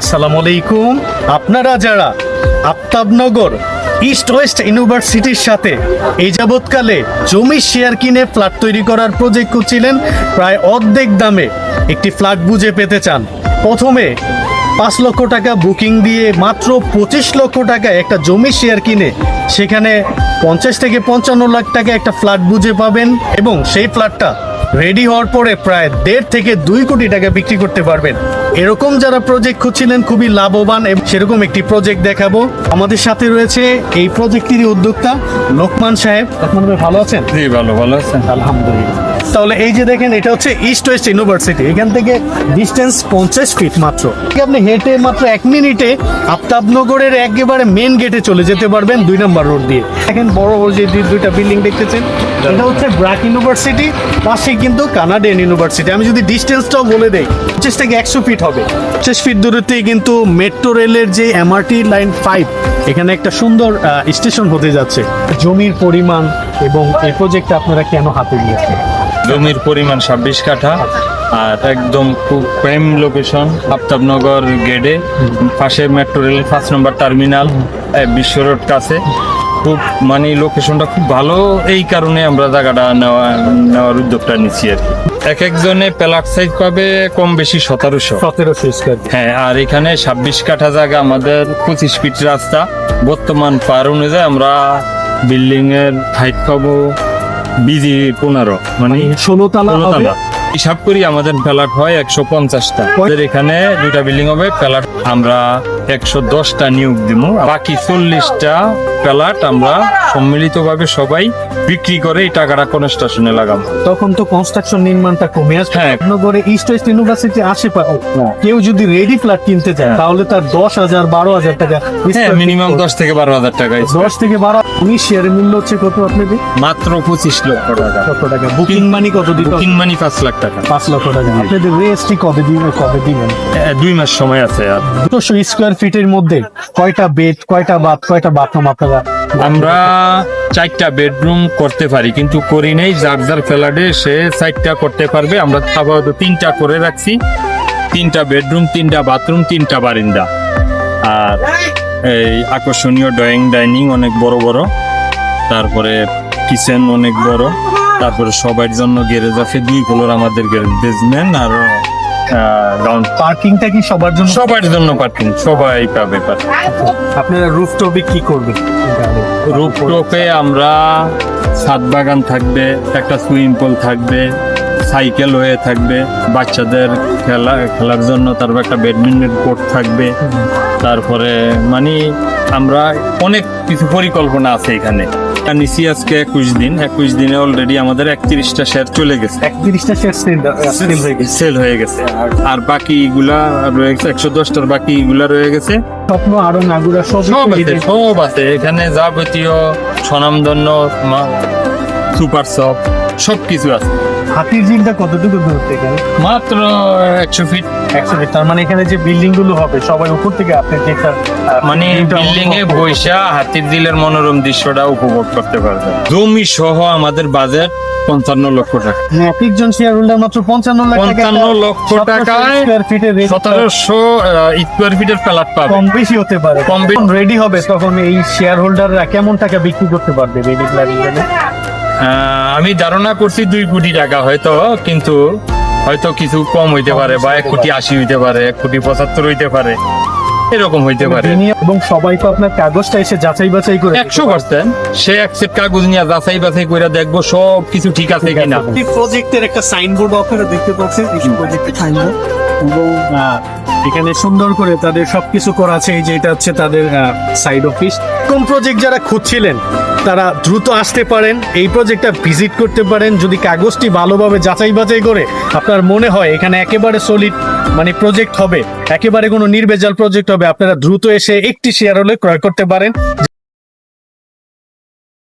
আসসালামু আলাইকুম। আপনারা যারা আফতাবনগর ইস্ট ওয়েস্ট ইউনিভার্সিটির সাথে এই যাবৎকালে জমি শেয়ার কিনে ফ্ল্যাট তৈরি করার প্রজেক্ট করছিলেন, প্রায় অর্ধেক দামে একটি ফ্ল্যাট বুঝে পেতে চান। প্রথমে পাঁচ লক্ষ টাকা বুকিং দিয়ে মাত্র পঁচিশ লক্ষ টাকায় একটা জমি শেয়ার কিনে সেখানে পঞ্চাশ থেকে পঞ্চান্ন লাখ টাকা একটা ফ্ল্যাট বুঝে পাবেন এবং সেই ফ্ল্যাটটা রেডি হওয়ার পরে প্রায় দেড় থেকে দুই কোটি টাকা বিক্রি করতে পারবেন। এরকম যারা প্রজেক্ট খুঁজছিলেন খুবই লাভবান এবং সেরকম একটি প্রজেক্ট দেখাবো। আমাদের সাথে রয়েছে এই প্রজেক্টেরই উদ্যোক্তা লোকমান সাহেব। লোকমান ভাই ভালো আছেন? জি ভালো ভালো আছেন। আলহামদুলিল্লাহ। তাহলে এই যে দেখেন, এটা হচ্ছে ইস্ট ওয়েস্ট ইউনিভার্সিটি এখান থেকে ডিস্টেন্স পঞ্চাশ ফিট মাত্র। আপনি হেঁটে মাত্র এক মিনিটে আফতাবনগরের একেবারে মেন গেটে চলে যেতে পারবেন দুই নম্বর রোড দিয়ে। দেখেন বড় বড় যে দুইটা বিল্ডিং দেখতেছেন, এটা হচ্ছে ব্র্যাক ইউনিভার্সিটি পাশে কিন্তু কানাডিয়ান ইউনিভার্সিটি আমি যদি ডিস্টেন্সটাও বলে দেই, পঞ্চাশ থেকে একশো ফিট হবে। পঞ্চাশ ফিট দূরত্বেই কিন্তু মেট্রো রেলের যে এমআরটি লাইন ফাইভ এখানে একটা সুন্দর স্টেশন হতে যাচ্ছে। জমির পরিমাণ এবং এই প্রজেক্টটা আপনারা কেন হাতে নিয়েছেন? জমির পরিমাণ ছাব্বিশ কাঠা আর একদম খুব প্রেম লোকেশন আফতাবনগর গেটে পাশে মেট্রো রেলের পাঁচ নম্বর টার্মিনাল বিশ্ব রোড কাছে। খুব মানে লোকেশনটা খুব ভালো এই কারণে আমরা জায়গাটা নেওয়া নেওয়ার উদ্যোগটা নিচ্ছি আর কি। এক একজনে প্লাট সাইজ পাবে কম বেশি সতেরোশো। সতেরোশো স্কোয়ার হ্যাঁ আর এখানে ছাব্বিশ কাঠা জায়গা আমাদের পঁচিশ ফিট রাস্তা। বর্তমান পার অনুযায়ী আমরা বিল্ডিং এর হাইট পাবো। বিজি পনেরো মানে ষোলো তালা ষোলো হবে। তলা। হিসাব করি আমাদের প্লাট হয় একশো পঞ্চাশটা। আমাদের এখানে দুইটা বিল্ডিং হবে প্লাট আমরা একশো দশটা নিয়োগ দিব বাকি চল্লিশটা প্লাট আমরা সম্মিলিতভাবে সবাই বিক্রি করে এই টাকাটা কনস্ট্রাকশনে লাগাবো। তখন তো কনস্ট্রাকশন নির্মাণটা কমে আসবে। হ্যাঁ। নগরে ইস্ট ওয়েস্ট ইউনিভার্সিটি আশেপাশে। কেউ যদি রেডি ফ্ল্যাট কিনতে চায় তাহলে তার দশ হাজার বারো হাজার টাকা হ্যাঁ মিনিমাম দশ থেকে বারো হাজার টাকা দশ থেকে বারো উনিশ শেয়ারের মূল্য হচ্ছে কত আপনাদের? মাত্র পঁচিশ লক্ষ টাকা। কত টাকা? বুকিং মানি কত হবে? বুকিং মানি পাঁচ লাখ টাকা। পাঁচ লক্ষ টাকা। আপনাদের রেজিস্ট্রি কবে দিবেন কবে দিবেন? দুই মাস সময় আছে আর। দুশো স্কোয়ার ফিটের মধ্যে কয়টা বেড কয়টা বাথ কয়টা বাথরুম আপনারা আমরা চারটা বেডরুম করতে পারি কিন্তু করি নেই। যার যার ফ্ল্যাটে সে চারটা করতে পারবে। আমরা আপাতত তিনটা করে রাখছি। তিনটা বেডরুম তিনটা বাথরুম তিনটা বারিন্দা। আর এই আকর্ষণীয় ড্রয়িং ডাইনিং অনেক বড় বড়। তারপরে কিচেন অনেক বড়। তারপরে সবার জন্য গ্যারেজ আছে দুই ফ্লোর আমাদের গ্যারেজ বেসমেন্ট আর গ্রাউন্ড পার্কিংটা কি সবার জন্য? সবার জন্য পার্কিং সবাই পাবে পার্কিং আপনারা রুফটপে কি করবেন? রুপটপে আমরা ছাদ বাগান থাকবে একটা সুইমিং পুল থাকবে সাইকেল হয়ে থাকবে বাচ্চাদের খেলা খেলার জন্য তারপর একটা ব্যাডমিন্টন কোর্ট থাকবে। তারপরে মানে আমরা অনেক কিছু পরিকল্পনা আছে এখানে। নিচি আজকে একুশ দিন একুশ দিনে অলরেডি আমাদের একত্রিশটা শেয়ার চলে গেছে। একত্রিশটা শেয়ার সেল হয়ে গেছে। সেল হয়ে গেছে। আর- আর বাকিগুলা রয়ে গেছে একশো দশটার বাকিগুলা রয়ে গেছে। স্বপ্ন আরও নাগুরা সব সব আছে সব আছে। এখানে যাবতীয় স্বনামধন্য সুপার শপ সব কিছু আছে। হাতির ঝিলটা কতটুকু দূর থেকে? মাত্র একশো ফিট একশো ফিট তার মানে এখানে যে বিল্ডিংগুলো হবে সবাই উপর থেকে আপনি যেটা মানে বিল্ডিং এ বৈশা হাতির দিলের মনোরম দৃশ্যটা উপভোগ করতে পারবে। জমি সহ আমাদের বাজেট পঞ্চান্ন লক্ষ টাকা। হ্যাঁ, একজন শেয়ার হোল্ডার মাত্র পঞ্চান্ন লাখ টাকা পঞ্চান্ন লক্ষ টাকায় স্কোয়ার ফিটের সতেরোশো স্কোয়ার ফিটের প্লাট পাবে। কম বেশি হতে পারে। কম বেশি। রেডি হবে তখন এই শেয়ার হোল্ডাররা কেমন টাকা বিক্রি করতে পারবে? রেডি প্ল্যানিং আমি ধারণা করছি দুই কোটি টাকা হয়তো কিন্তু হয়তো কিছু কম হইতে পারে বা এক কোটি আশি হইতে পারে এক কোটি পঁচাত্তর হইতে পারে এরকম হইতে পারে। এবং সবাই তো আপনার কাগজটা এসে যাচাই বাছাই করে একশো পার্সেন্ট সে এক সেট কাগজ নিয়ে যাচাই বাছাই করে দেখব সব কিছু ঠিক আছে। কিনা। প্রজেক্টের একটা সাইনবোর্ড আপনারা দেখতে পাচ্ছেন প্রজেক্টের সাইনবোর্ড এবং এখানে সুন্দর করে তাদের সবকিছু করা আছে। এই যে এটা হচ্ছে তাদের সাইড অফিস কোন প্রজেক্ট যারা খুঁজছিলেন, তারা দ্রুত আসতে পারেন, এই প্রজেক্টটা ভিজিট করতে পারেন। যদি কাগজটি ভালোভাবে যাচাই বাছাই করে আপনার মনে হয় এখানে একেবারে সলিড মানে প্রজেক্ট হবে, একেবারে কোনো নির্ভেজাল প্রজেক্ট হবে, আপনারা দ্রুত এসে একটি শেয়ার হলে ক্রয় করতে পারেন।